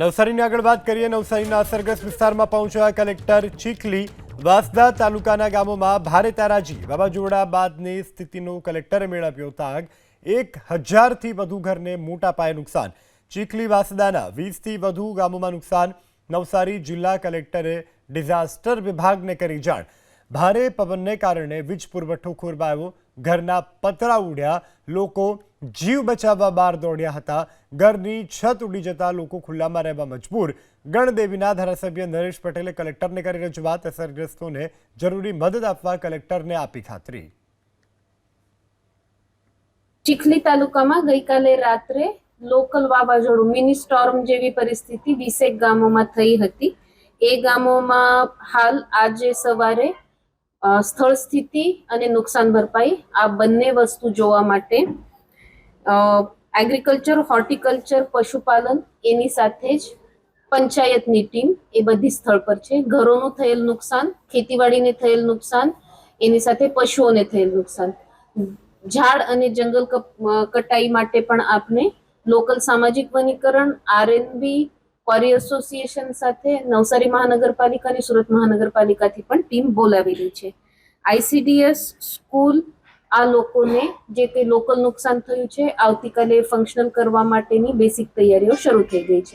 નવસારીની આગળ વાત કરીએ, નવસારીના અસરગ્રસ્ત વિસ્તારમાં પહોંચ્યા કલેક્ટર ચીખલી વાસદા તાલુકાના ગામોમાં ભારે તારાજી વાવાઝોડા બાદની સ્થિતિનો કલેક્ટરે મેળવ્યો તાગ. એક હજારથી વધુ ઘરને મોટા પાયે નુકસાન. ચીખલી વાસદાના વીસથી વધુ ગામોમાં નુકસાન. નવસારી જિલ્લા કલેક્ટરે ડિઝાસ્ટર વિભાગને કરી જાણ. ભારે પવનને કારણે વીજ પુરવઠો ખોરવાયો. ઘરના પતરા ઉડ્યા. લોકો જીવ બચાવવા બહાર દોડ્યા હતા. ઘરની છત ઉડી જતા લોકો ખુલ્લામાં રહેવા મજબૂર. ગણદેવીના ધારાસભ્ય નરેશ પટેલે કલેક્ટરને કરી રજૂઆત. અસરગ્રસ્તોને જરૂરી મદદ આપવા કલેક્ટરને આપી ખાતરી. ચીખલી તાલુકામાં ગઈકાલે રાત્રે લોકલ વાવાઝોડું, મિની સ્ટોર્મ જેવી પરિસ્થિતિ વીસેક ગામોમાં થઈ હતી. એ ગામોમાં હાલ આજે સવારે સ્થળ સ્થિતિ અને નુકસાન ભરપાઈ આ બંને વસ્તુ જોવા માટે એગ્રીકલ્ચર હોર્ટિકલ્ચર પશુપાલન એની સાથે જ પંચાયતની ટીમ એ બધી સ્થળ પર છે. ઘરોનું થયેલ નુકસાન, ખેતીવાડીને થયેલ નુકસાન, એની સાથે પશુઓને થયેલ નુકસાન. ઝાડ અને જંગલ કટાઈ માટે પણ આપને લોકલ સામાજિક વનીકરણ આરએનબી ક્વારી એસોસિએશન સાથે નવસારી મહાનગરપાલિકા અને સુરત મહાનગરપાલિકાથી પણ ટીમ બોલાવેલી છે. આઈસીડીએસ સ્કૂલ આ લોકોને જે તે લોકલ નુકસાન થયું છે, આવતીકાલે ફંક્શનલ કરવા માટેની બેસિક તૈયારીઓ શરૂ થઈ ગઈ છે.